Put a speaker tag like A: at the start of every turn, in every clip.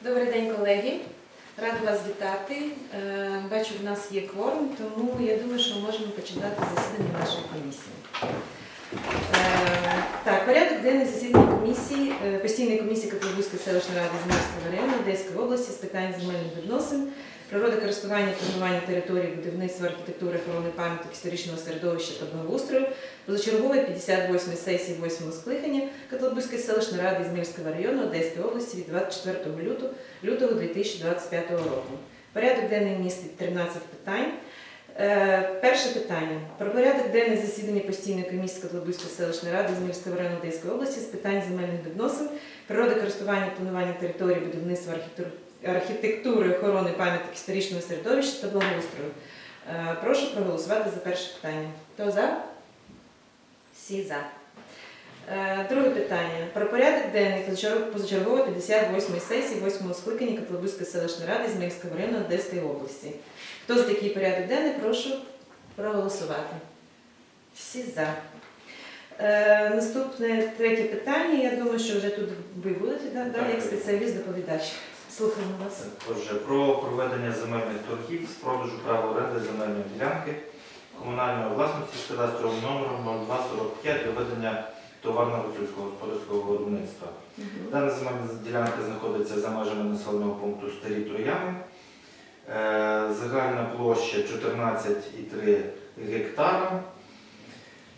A: Добрий день, колеги. Рада вас вітати. Е, Бачу, в нас є кворум, тому я думаю, що можемо починати засідання нашої комісії. Е, Так, порядок денний засідання комісії, е, постійної комісії Капловської селищної ради Змірського району Одеської області з питань земельних відносин, природокористування, планування території, будівництва архітектури, охорони пам'яток історичного середовища та благоустрою позачергової 58 сесії 8 скликання Котлобузької селищної ради Ізмірського району Одеської області від 24 лютого, лютого 2025 року. Порядок денний містить 13 питань. Е, Перше питання про порядок денний засідання постійної комісії Котлобузької селищної ради Ізмірського району Одеської області з питань земельних відносин, природокористування, планування території, будівництва архітектури, архітектури, охорони пам'яток історичного середовища та благоустрою. Е, Прошу проголосувати за перше питання. Хто за? Всі за. Е, Друге питання. Про порядок денний позачерг- позачергової 58 сесії 8 скликання Котлобузької селищної ради Зміївського району Одеської області. Хто за такий порядок денний, прошу проголосувати. Всі за. Е, наступне третє питання. Я думаю, що вже тут ви будете да, да, як спеціаліст-доповідач. Слухаємо вас.
B: Отже, про проведення земельних торгів з продажу права оренди земельної ділянки комунальної власності з кадастровим номером 0245 для ведення товарного сільськогосподарського виробництва. Дана земельна ділянка знаходиться за межами населеного пункту Старі Трояни. Е, Загальна площа 14,3 гектара.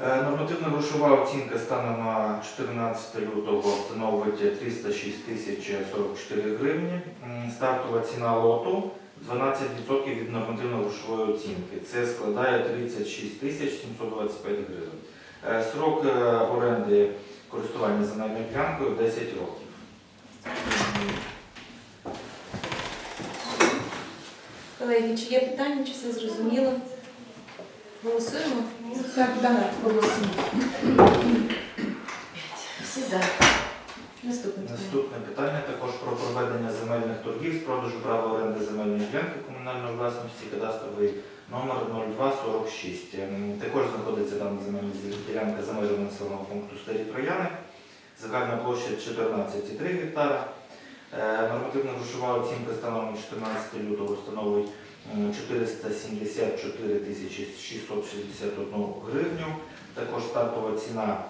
B: Е, Нормативна грошова оцінка станом на 14 лютого становить 306 тисяч 44 гривні. Стартова ціна лоту 12% від нормативно-грошової оцінки. Це складає 36 тисяч 725 гривень. Е, Срок е, оренди користування земельною ділянкою 10 років.
A: Колеги, чи є питання, чи все зрозуміло? Голосуємо?
C: Так, так, голосуємо.
A: Всі за. Наступне питання.
B: Наступне питання також про проведення земельних торгів з продажу права оренди земельної ділянки комунальної власності, кадастровий номер 0246. Ем, Також знаходиться дана земельна ділянка за межами населеного пункту Старі Трояни. Загальна площа 14,3 гектара. Е, Нормативна грошова оцінка станом 14 лютого становить 474 тисячі 661 гривню. Також стартова ціна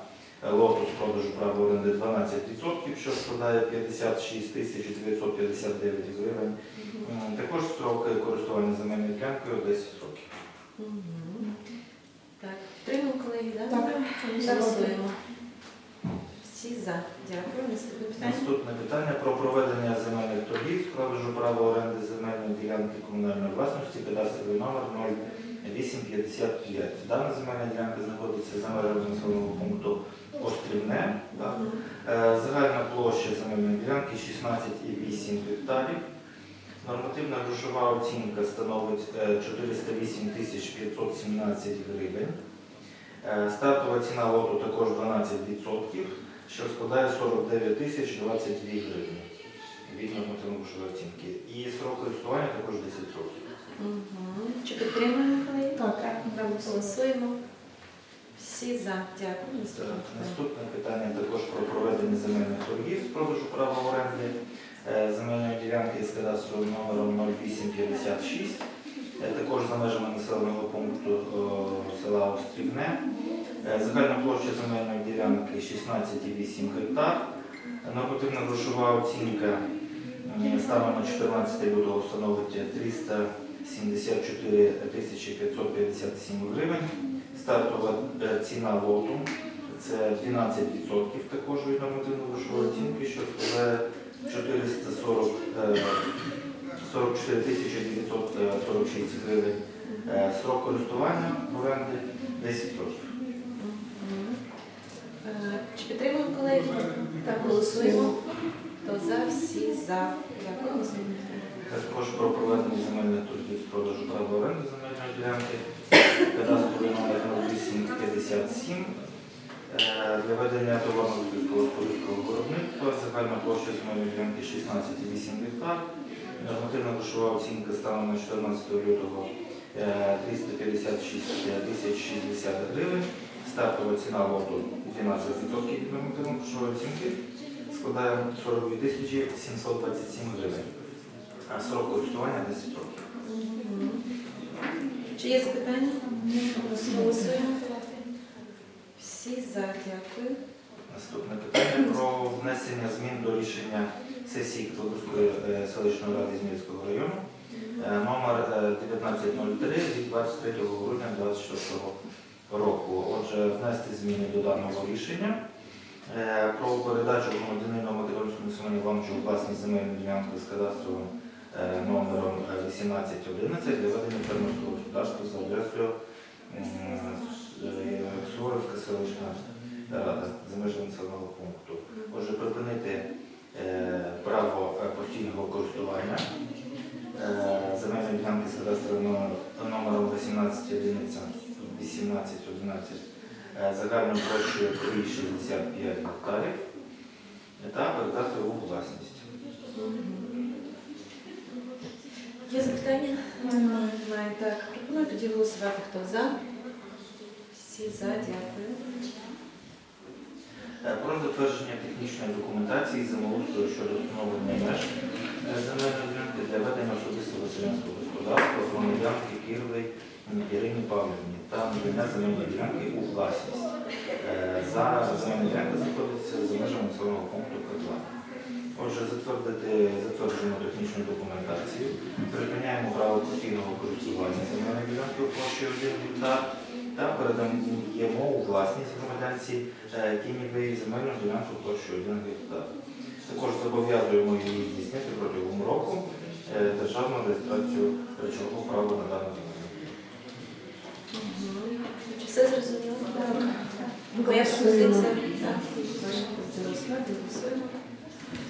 B: лоту з продажу права оренди 12%, що складає 56 тисяч 959 гривень. Також строк користування земельною ділянкою 10 років.
A: Мгм. Так, підтримуємо колеги, да?
C: Так.
A: Голосуємо. Всі за. Дякую. Наступне питання.
B: Наступне питання про проведення земельних торгів з продажу права оренди земельної ділянки комунальної власності, кадастровий номер 0855. Дана земельна ділянка знаходиться за межами населеного пункту Острівне. так. Е, Загальна площа земельної ділянки 16,8 гектарів. Нормативна грошова оцінка становить е, 408 517 гривень. Е, Стартова ціна лоту також 12%, що складає 49 тисяч 22 гривні від нормативної грошової оцінки. І срок користування також 10 років.
A: Угу. Чи підтримуємо колеги?
C: Так,
A: голосуємо. Всі за. Дякую. Наступне питання
B: також про проведення земельних торгів з продажу права оренди е, земельної ділянки з кадастровим номером 0856, е, також за межами населеного пункту села Острівне. Е, загальна площа земельної ділянки 16,8 гектар. Нормативна грошова оцінка станом на 14 лютого встановити 300. 74 557 гривень. Стартова е, ціна лоту це 12% також від нормативно-грошової оцінки, що складає 44 946 е, гривень. Е, срок користування оренди 10 років.
A: Чи підтримуємо колеги? Так, голосуємо. То за всі за. Дякую.
B: Також про проведення земельних торгів з продажу права оренди земельної ділянки. Кадастровий номер 0857. Е, Для ведення товарного сільськогосподарського виробництва загальна площа земельної ділянки 16,8 гектар. Нормативна грошова оцінка станом на 14 лютого е, 356 тисяч 60 гривень. Стартова ціна лоту 12% від нормативної грошової оцінки складає 42 тисячі 727 гривень. А срок користування 10 років.
A: Чи є запитання? Голосуємо. Всі за, дякую.
B: Наступне питання про внесення змін до рішення сесії Китобурської е, селищної ради Зміївського району е, номер е, 1903 від 23 грудня 2024 року. Отже, внести зміни до даного рішення е, про передачу громадянину Македонському Семену Івановичу у власність земельної ділянки з кадастровим е, номером е, 1811 для ведення фермерського господарства за адресою е, Суворовська селищна рада за межами населеного пункту. Отже, припинити е, право постійного користування е, земельної ділянки з номером- номером 1811 1811 е, загальною площею 3,65 гектарів та передати у власність.
A: Є запитання?
C: Немає.
A: Немає. Так, пропоную тоді голосувати. Хто за? Всі за, дякую.
B: Е, Про затвердження технічної документації землеустрою щодо встановлення меж е, земельної ділянки для ведення особистого селянського господарства громадянки Кірової Ірині Павлівні та надання земельної ділянки у власність. Е, Зараз земельна ділянка знаходиться за межами населеного пункту Котла. Отже, затвердити затверджену технічну документацію, припиняємо право постійного користування земельної ділянки у площі 1 гектар та передаємо у власність громадянці е, Кінєвої земельну ділянку площею 1 гектар. Також зобов'язуємо її здійснити протягом року е, державну реєстрацію речового права на дану землю.
A: Мгм. Все зрозуміло? Моя пропозиція. Голосуємо.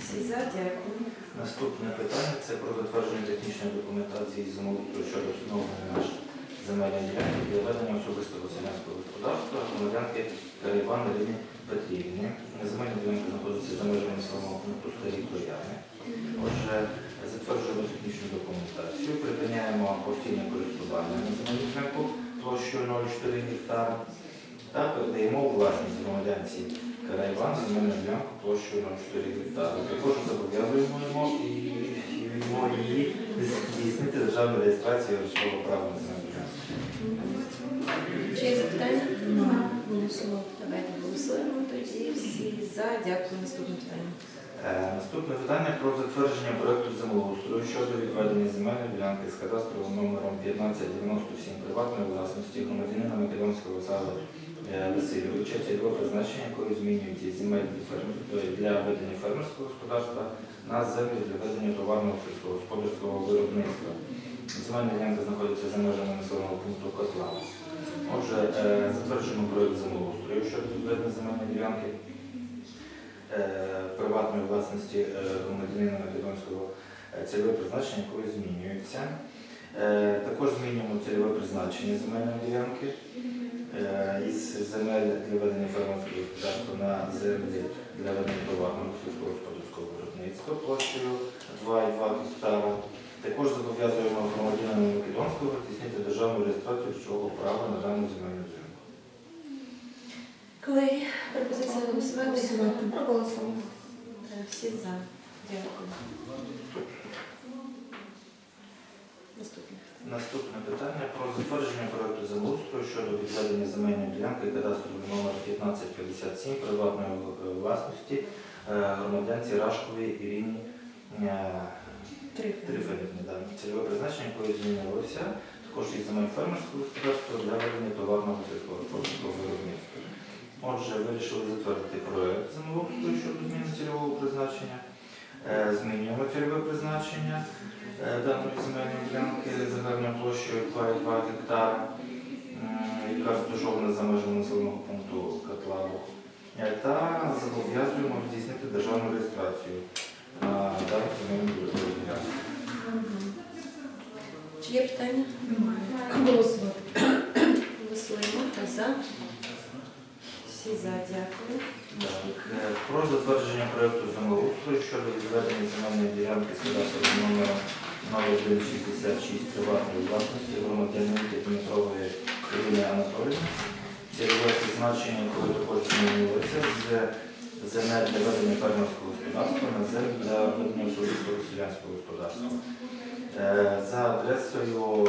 A: Всі за, дякую.
B: Наступне питання це про затвердження технічної документації землеустрою щодо встановлення наш земельної ділянки для ведення особистого селянського господарства громадянки Карайван Ірині Петрівні. Земельна ділянка знаходиться за межами населеного пункту Старі Трояни. Отже, затверджуємо технічну документацію, припиняємо постійне користування на земельну ділянку площею 0,4 гектара та передаємо власність громадянці Карайван земельну ділянку площею 0,4 гектара. Також зобов'язуємо і її здійснити державну реєстрацію речового права на земельну ділянку.
A: Чи є запитання?
C: Немає.
A: Голосуємо. Давайте голосуємо. Тоді всі за. Дякую. Наступне питання.
B: Е, Наступне питання про затвердження проекту землеустрою щодо відведення земельної ділянки з кадастровим номером 1597 приватної власності громадянина Македонського е, Васильовича, цільове призначення, якої змінюється земель е, для ведення фермерського господарства на землі для ведення товарного сільськогосподарського виробництва. Земельна ділянка знаходиться за межами населеного пункту Котла. Отже, е, затверджуємо проект землеустрою щодо відведення земельної ділянки е, приватної власності е, громадянина Македонського е, цільове призначення, якої змінюється. Е, Також змінюємо цільове призначення земельної ділянки е, із земель для ведення фермерського господарства на землі для ведення товарного сільськогосподарського виробництва площею 2,2 гектара. Також зобов'язуємо громадянина Македонського здійснити державну реєстрацію речового права на дану земельну ділянку.
A: Колеги, пропозиція голосувати.
C: Голосувати. Проголосуємо.
A: Всі за. Дякую. Наступне.
B: Наступне питання про затвердження проекту землеустрою щодо відведення земельної ділянки кадастровий номер 1557 приватної е, власності е, громадянці Рашковій Ірині е, Трифонівні. Да. Цільове призначення, якої змінилося, також із земель фермерського господарства для ведення товарного сільськогосподарського виробництва. Отже, вирішили затвердити проект землеустрою щодо зміни цільового призначення. Змінюємо цільове призначення даної земельної ділянки загальною площею 2,2 гектара, яка розташована за межами населеного пункту Котлаву. Е, Та зобов'язуємо здійснити державну реєстрацію на дану земельну ділянку.
A: Чи є питання?
C: Немає. Голосувати.
A: Голосуємо. Хто за? Всі за. Дякую.
B: Так, е, Про затвердження проекту землеустрою щодо відведення земельної ділянки з кадастровим номером 0166 приватної власності громадянинки Дмитрової Ірини Анатоліївни. Цільове призначення, коли також змінилося з земель для ведення фермерського господарства на землі для ведення особистого селянського господарства. Е, За адресою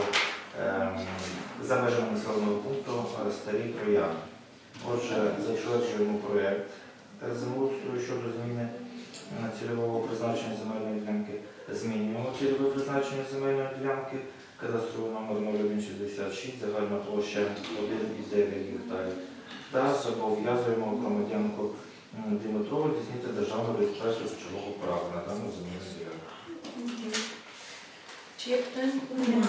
B: ем, за межами населеного пункту Старі Трояни. Отже, затверджуємо проєкт е, землеустрою щодо зміни цільового призначення земельної ділянки. Змінюємо цільове призначення земельної ділянки, кадастровий номер 0166, загальна площа 1,9 гектарів. Та зобов'язуємо громадянку Дмитрову здійснити державну реєстрацію речового права на дану земельну ділянку.
A: Чи є питання?
C: Немає.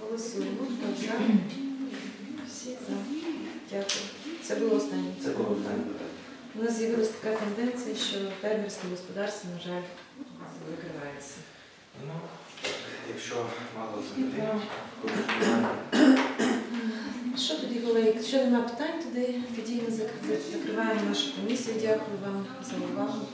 A: Голосуємо. Хто за? Всі за. Дякую. Це було останнє.
B: Це було останнє.
A: У нас з'явилася така тенденція, що фермерське господарство, на жаль, викривається.
B: Ну, якщо мало землі.
A: Що тоді, колеги? Якщо немає питань, тоді тоді ми закриваємо нашу комісію. Дякую вам за увагу.